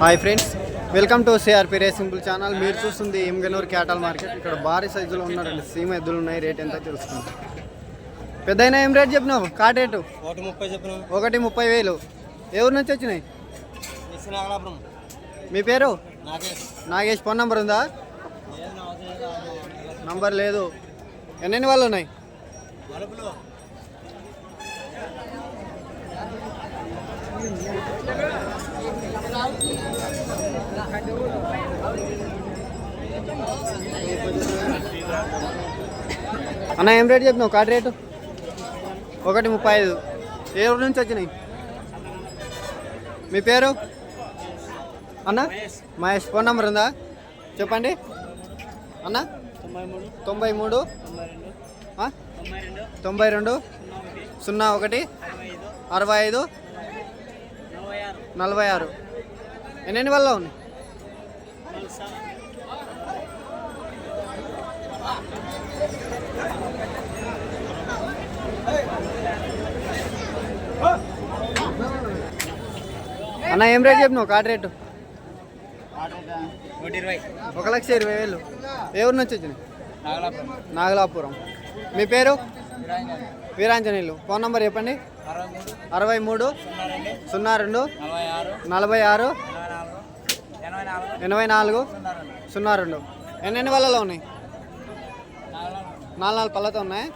Hi friends welcome to CRP రేసింపుల్ channel మీరు చూస్తుంది Yemmiganur క్యాటల్ market. ఇక్కడ భారీ సైజులో ఉన్నారండి. సీమ ఎద్దులు ఉన్నాయి రేట్ ఎంత తెలుసుకుందాం. పెద్ద ఏం రేట్ చెప్పినావు? Card rate? ఒకటి ముప్పై చెప్పిన. ఒకటి ముప్పై వేలు. ఎవరి నుంచి వచ్చినాయి? మీ పేరు? నాగేష్. ఫోన్ నంబర్ ఉందా. నంబర్ లేదు. ఎన్నెన్ని వాళ్ళు ఉన్నాయి? అన్న ఏం రేట్ చెప్పినావు? Card rate? ఒకటి ముప్పై ఐదు. ఏ ఊరు నుంచి వచ్చినాయి? మీ పేరు? అన్న మహేష్. ఫోన్ నంబర్ ఉందా? చెప్పండి. అన్న తొంభై మూడు. తొంభై రెండు. సున్నా ఒకటి. అరవై ఐదు. నలభై ఆరు. ఎన్ని వల్ల ఉన్నాయి? అన్న ఏం రేట్ చెప్పినావు? Card rate. ఒక లక్ష ఇరవై వేలు. ఏ ఊరు నుంచి వచ్చినాయి నాగలాపురం. మీ పేరు? విరాంజలి వీరాంజనేయులు. ఫోన్ నంబర్ చెప్పండి. అరవై మూడు. సున్నా రెండు. నలభై ఆరు. ఎనభై నాలుగు సున్నా రెండు. సున్నా రెండు ఎన్నెన్ని వాళ్ళలో ఉన్నాయి? నాలుగు నాలుగు పళ్ళతో ఉన్నాయి.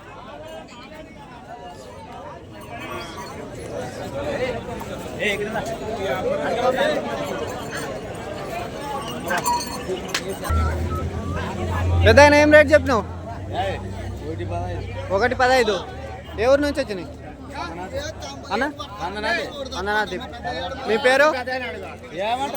పెద్ద ఏం రేట్ చెప్పినావు? ఒకటి పదహైదు. ఏ ఊరు నుంచి వచ్చినాయి? అన్న? అన్ననాథ్ మీ పేరు? ఏమంట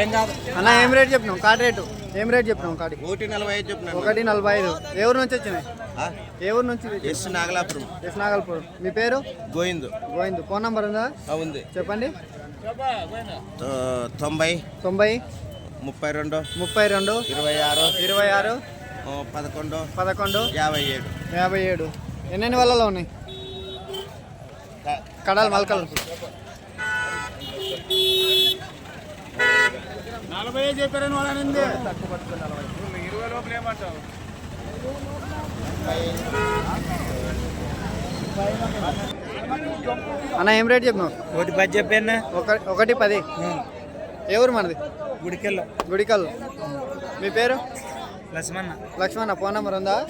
ఏం కాదు అన్న ఏం రేట్ చెప్పినావు? Card rate? ఏం రేట్ చెప్పినావు కార్డు ఒకటి నలభై ఐదు చెప్పిన ఒకటి నలభై ఐదు. ఏ ఊరు నుంచి వచ్చినాయి? ఏ ఊరు నుంచి ఎస్ నాగలాపురం. ఎస్ నాగల్పూర్. మీ పేరు? గోవింద్. గోవింద్. ఫోన్ నంబర్ ఉందా? ఉంది. చెప్పండి. తొంభై తొంభై ముప్పై రెండు ముప్పై రెండు ఇరవై ఆరు ఇరవై ఆరు పదకొండు పదకొండు యాభై ఏడు. యాభై ఏడు. ఎన్నెన్ని వాళ్ళలో ఉన్నాయి? కడాలి మలకలు. నలభై చెప్పారని వాళ్ళని అన్న ఏం రేట్ చెప్పినావు? ఒకటి పది చెప్పాను? ఒక ఒకటి పది. ఏ ఊరు మనది? గుడికెళ్ళ. గుడికల్ మీ పేరు? లక్ష్మణ. లక్ష్మణ ఫోన్ నంబర్ ఉందా?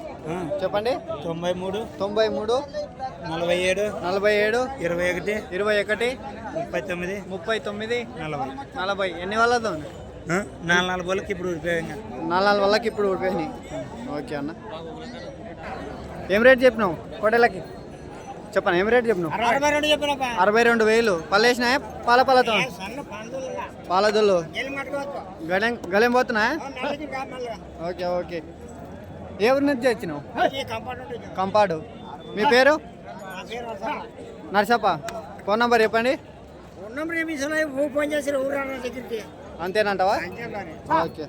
చెప్పండి. తొంభై మూడు తొంభై మూడు నలభై ఏడు నలభై ఏడు ఇరవై ఒకటి. ఇరవై ఒకటి. ముప్పై తొమ్మిది. ముప్పై తొమ్మిది. నలభై. నలభై. ఎన్ని వాళ్ళతో నాలుగు నాలుగు బోళ్ళకి ఇప్పుడు ఉపయోగంగా నాలుగు నాలుగు వాళ్ళకి ఇప్పుడు ఊడిపోయినాయి ఓకే అన్న. ఏం రేట్ చెప్పినావు కోటలకి చెప్పను ఏం రేట్ చెప్పినావు? అరవై రెండు వేలు. పళ్ళు వేసినాయా పాల పాలతో పాలదొల్లు. గలెం గలెం పోతున్నాయా? Okay okay. ఏ ఊరి నుంచి వచ్చినావు కంపాడు మీ పేరు? నర్సప్ప. ఫోన్ నంబర్ చెప్పండి. ఫోన్ చేసి ఊరు దగ్గరికి. అంతేనంటావా? ఓకే.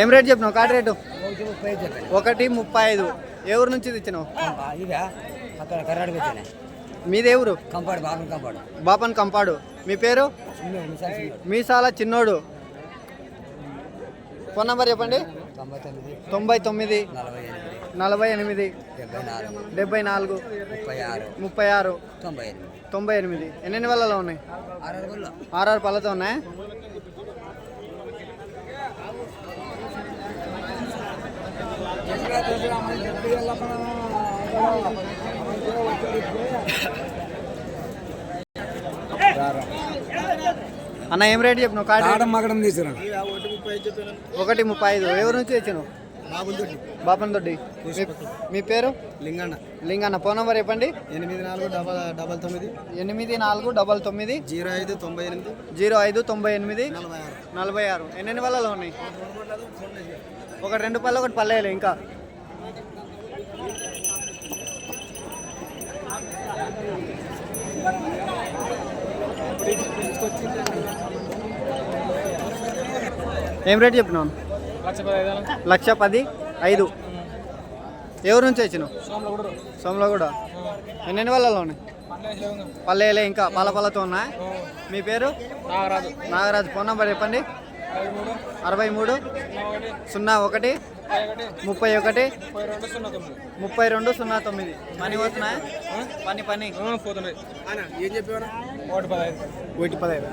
ఏం రేట్ చెప్పినావు? Card rate? ఒకటి ముప్పై ఐదు ఏ ఊరు నుంచి తెచ్చినావు? అక్కడ కర్ణాటక వచ్చానే. మీదే ఊరు? కంపాడు బాబు కంపాడు. బాపన్ కంపాడు. మీ పేరు? మీసాల చిన్నోడు. ఫోన్ నంబర్ చెప్పండి. తొంభై తొమ్మిది. నలభై ఎనిమిది. డెబ్బై నాలుగు. ముప్పై ఆరు. ముప్పై ఆరు. తొంభై ఎనిమిది. తొంభై ఎనిమిది. ఎన్నెన్ని వల్లలో ఉన్నాయి? ఆర్ఆర్ పళ్ళతో ఉన్నాయా? అన్న ఏం రేట్ చెప్పినావు? కాడి మగడం తీసుకురా ఒకటి ముప్పై ఐదు ఎవరి నుంచి తెచ్చినావు? బాపన్ దొడ్డి మీ- మీ పేరు? లింగన్న. లింగన్న. ఫోన్ నెంబర్ చెప్పండి. ఎనిమిది నాలుగు డబల్ డబల్ తొమ్మిది. ఎనిమిది నాలుగు డబల్ తొమ్మిది. జీరో ఐదు తొంభై ఎనిమిది. జీరో ఐదు తొంభై ఎనిమిది. నలభై ఆరు. నలభై ఆరు. ఎన్నెన్ని వల్లలో ఉన్నాయి? ఒకటి రెండు పళ్ళు ఒకటి పల్లెలు ఇంకా. ఏం రేట్ చెప్పినావు? లక్ష పది ఐదు. ఎవరి నుంచి వచ్చినావు సోమలో కూడా ఎన్నెన్ని వల్లలో ఉన్నాయి? పల్లెలే ఇంకా పల్ల పళ్ళతో ఉన్నాయి మీ పేరు? నాగరాజు. నాగరాజు ఫోన్ నెంబర్ చెప్పండి. అరవై మూడు. సున్నా ఒకటి. ముప్పై ఒకటి. ముప్పై రెండు సున్నా తొమ్మిది. ముప్పై రెండు సున్నా తొమ్మిది. పని పోతున్నాయా? పని పని. పోతున్నాయి. ఏం చెప్పేవారు? ఒకటి పదహైదు. ఒకటి పదహైదు?